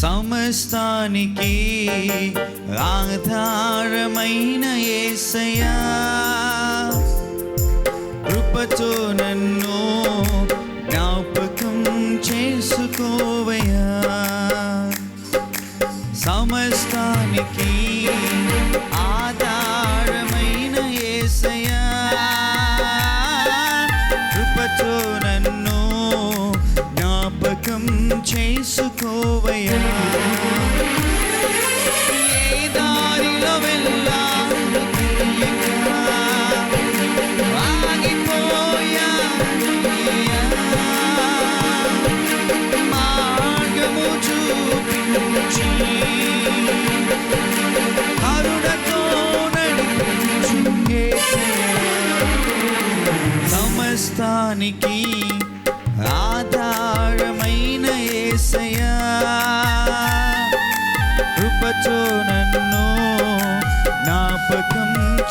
సమస్తానికి ఆధారమైన ఏసయా కృపతో నన్ను జ్ఞాపకం చేసుకోవయ్యా.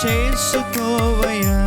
చేసుకోవయా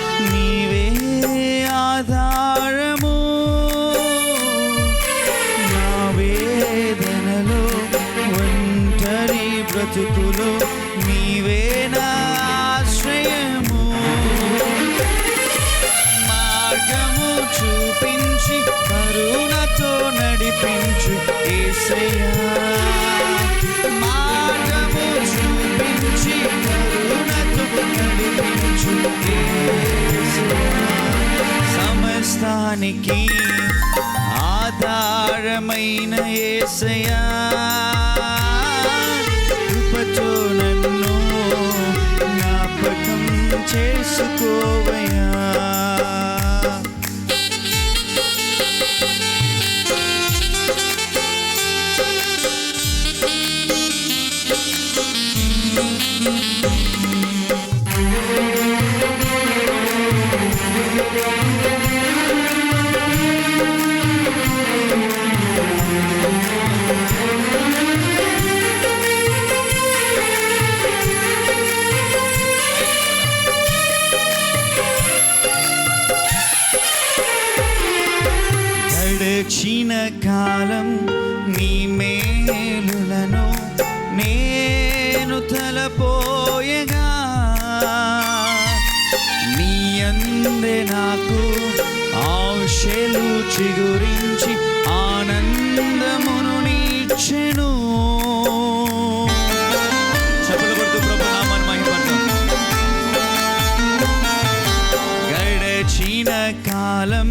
బ్రతుకులు నీవే నా ఆశ్రయము. మార్గము చూపించి కరుణతో నడిపించు ఏసయ్యా. మార్గము చూపించి కరుణతో నడిపించు సమస్తానికి ఆధారమైన ఏసయా చేసుకోవయా నేను తలపోయగా నీ అందే నాకు ఆశలు చిగురించి ఆనందమును నీచెను చప్పలు కొడుతూ ప్రభు నామాన్ని మహిమపడతాం. గడచిన కాలం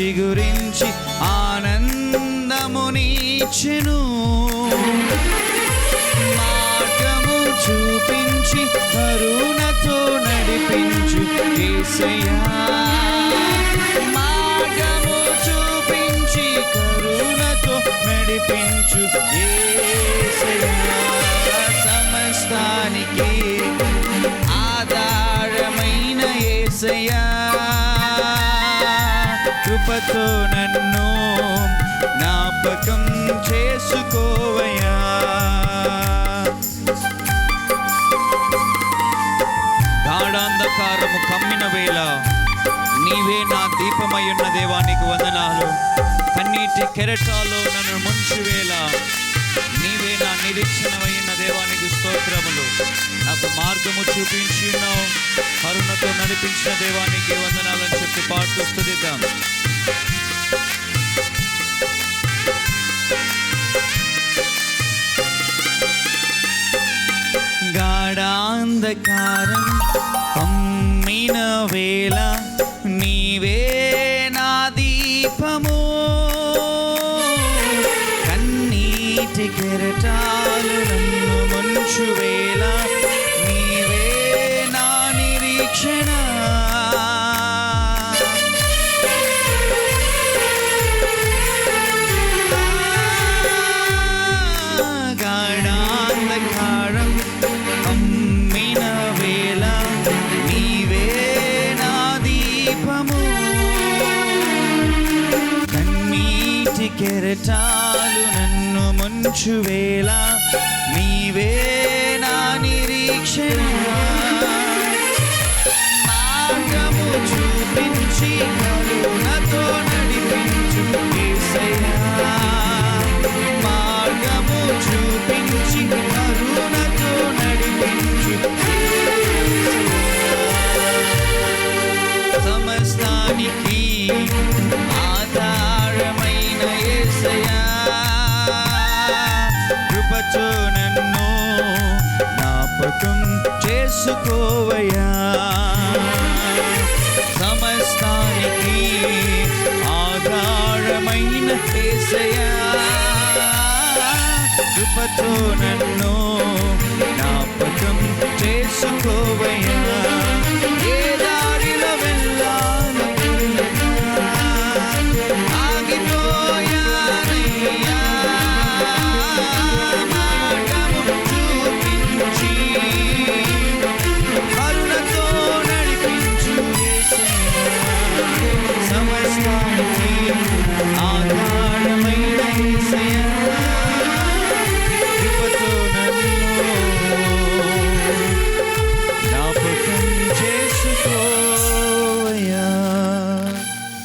చిగురించి ఆనందమునిచ్చెను. చూపించి కరుణతో నడిపించు ఏసయ్యా. మార్గము చూపించి కరుణతో నడిపించు ఏసయ్యా. సమస్తానికి ఆధారమైన ఏసయ్యా. కృపతో నన్ను జ్ఞాపకం చేసుకోవయా గాఢాంధకారము కమ్మిన వేళ నీవే నా దీపమయ్యున్న దేవానికి వందనాలు. కన్నీటి కెరటాలో నన్ను ముంచువేళ నీవే నా నిరీక్షణమైన దేవానికి స్తోత్రములు. నాకు మార్గము చూపించి ఉన్నావు కరుణతో నడిపించిన దేవానికి వందనాలని చెప్పి పాడుతూ స్థుతిద్దాం గాఢాంధకారం కమ్మిన వేళ నీవే నా దీపము. కన్నీటి కెరటాలు నన్ను ముంచు దీపము కన్నీటి కెరటాలు నన్ను ముంచు వేళ నీవే నా నిరీక్షణ. మార్గము చూపించి సమస్తానికి ఆధారమైన యేసయ్యా కృపతో నన్ను జ్ఞాపకం చేసుకోవయ్యా. సమస్తానికి ఆధారమైన యేసయ్యా కృపతో నన్ను జ్ఞాపకం చేసుకో